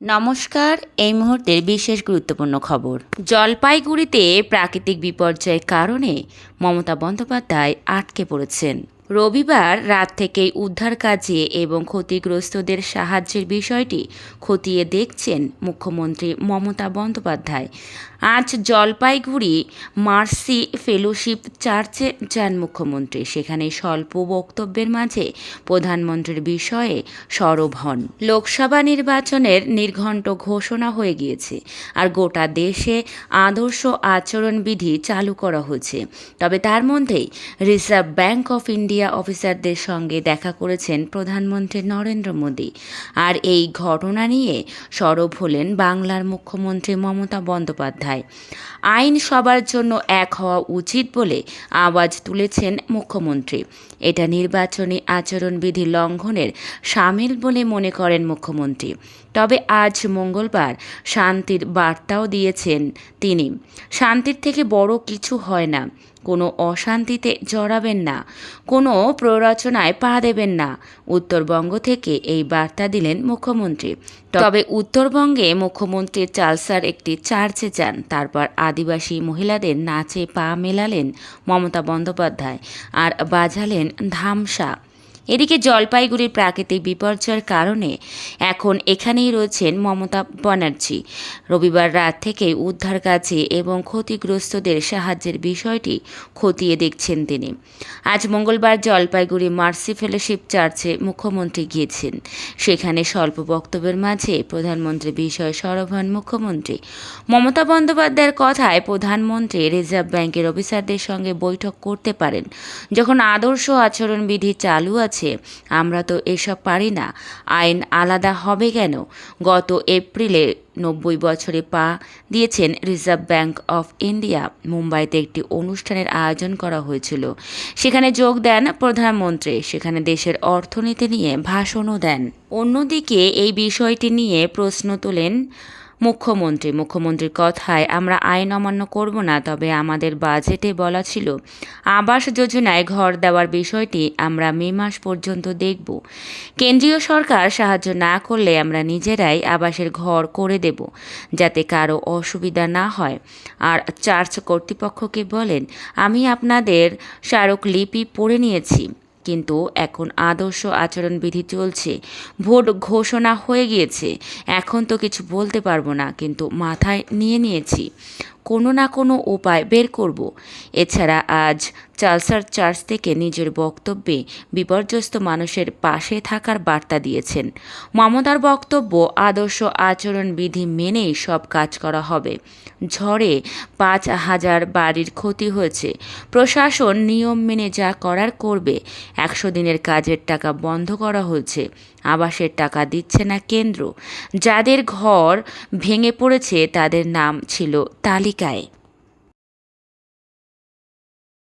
নমস্কার এই মুহূর্তের বিশেষ গুরুত্বপূর্ণ খবর। জলপাইগুড়িতে প্রাকৃতিক বিপর্যয়ের কারণে মমতা বন্দ্যোপাধ্যায় আটকে পড়েছেন। রবিবার রাত থেকেই উদ্ধার কাজে এবং ক্ষতিগ্রস্তদের সাহায্যের বিষয়টি খতিয়ে দেখছেন মুখ্যমন্ত্রী মমতা বন্দ্যোপাধ্যায়। আজ জলপাইগুড়ি মার্সি ফেলোশিপ চার্চে যান মুখ্যমন্ত্রী। সেখানে স্বল্প বক্তব্যের মাঝে প্রধানমন্ত্রীর বিষয়ে সরব হন। লোকসভা নির্বাচনের নির্ঘণ্ট ঘোষণা হয়ে গিয়েছে আর গোটা দেশে আদর্শ আচরণবিধি চালু করা হয়েছে। তবে তার মধ্যেই রিজার্ভ ব্যাংক অফ ইন্ডিয়া অফিসারদের সঙ্গে দেখা করেছেন প্রধানমন্ত্রী নরেন্দ্র মোদী। আর এই ঘটনা নিয়ে সরব হলেন বাংলার মুখ্যমন্ত্রী মমতা বন্দ্যোপাধ্যায়। আইন সবার জন্য এক হওয়া উচিত বলে আওয়াজ তুলেছেন মুখ্যমন্ত্রী। এটা নির্বাচনী আচরণবিধি লঙ্ঘনের সামিল বলে মনে করেন মুখ্যমন্ত্রী। তবে আজ মঙ্গলবার শান্তির বার্তাও দিয়েছেন তিনি। শান্তির থেকে বড় কিছু হয় না। কোনো অশান্তিতে জড়াবেন না। কোনো প্ররোচনায় পা দেবেন না, উত্তরবঙ্গ থেকে এই বার্তা দিলেন মুখ্যমন্ত্রী। তবে উত্তরবঙ্গে মুখ্যমন্ত্রী চালসার একটি চার্চে যান, তারপর আদিবাসী মহিলাদের নাচে পা মেলালেন মমতা বন্দ্যোপাধ্যায় আর বাজালেন ধামসা। এদিকে জলপাইগুড়ির প্রাকৃতিক বিপর্যয়ের কারণে এখন এখানেই রয়েছেন মমতা ব্যানার্জি। রবিবার রাত থেকে উদ্ধার কাজে এবং ক্ষতিগ্রস্তদের সাহায্যের বিষয়টি খতিয়ে দেখছেন তিনি। আজ মঙ্গলবার জলপাইগুড়ি মার্সি ফেলোশিপ চার্চে মুখ্যমন্ত্রী গিয়েছেন। সেখানে স্বল্প বক্তব্যের মাঝে প্রধানমন্ত্রী বিষয়ে সরব হন মুখ্যমন্ত্রী। মমতা বন্দ্যোপাধ্যায়ের কথায় প্রধানমন্ত্রী রিজার্ভ ব্যাংকের অফিসারদের সঙ্গে বৈঠক করতে পারেন। যখন আদর্শ আচরণবিধি চালু আছে আমরা তো এসব পারি না। আইন আলাদা হবে কেন? গত এপ্রিলে নব্বই বছরে পা দিয়েছেন রিজার্ভ ব্যাংক অফ ইন্ডিয়া। মুম্বাইতে একটি অনুষ্ঠানের আয়োজন করা হয়েছিল। সেখানে যোগ দেন প্রধানমন্ত্রী। সেখানে দেশের অর্থনীতি নিয়ে ভাষণও দেন। অন্যদিকে এই বিষয়টি নিয়ে প্রশ্ন তোলেন মুখ্যমন্ত্রী, মুখ্যমন্ত্রীর কথায় আমরা আইন অমান্য করব না, তবে আমাদের বাজেটে বলা ছিল, আবাস যোজনায় ঘর দেওয়ার বিষয়টি আমরা মে মাস পর্যন্ত দেখব। কেন্দ্রীয় সরকার সাহায্য না করলে আমরা নিজেরাই আবাসের ঘর করে দেব, যাতে কারও অসুবিধা না হয়। আর চার্চ কর্তৃপক্ষকে বলেন, আমি আপনাদের স্মারকলিপি পড়ে নিয়েছি। কিন্তু এখন আদর্শ আচরণবিধি চলছে। ভোট ঘোষণা হয়ে গিয়েছে। এখন তো কিছু বলতে পারব না, কিন্তু মাথায় নিয়ে নিয়েছি। কোনো না কোনো উপায় বের করব। এছাড়া আজ চালসার চার্চ থেকে নিজের বক্তব্যে বিপর্যস্ত মানুষের পাশে থাকার বার্তা দিয়েছেন। মমতার বক্তব্য, আদর্শ আচরণবিধি মেনেই সব কাজ করা হবে। ঝড়ে পাঁচ হাজার বাড়ির ক্ষতি হয়েছে। প্রশাসন নিয়ম মেনে যা করার করবে। একশো দিনের কাজের টাকা বন্ধ করা হয়েছে। আবাসের টাকা দিচ্ছে না কেন্দ্র। যাদের ঘর ভেঙে পড়েছে তাদের নাম ছিল cae.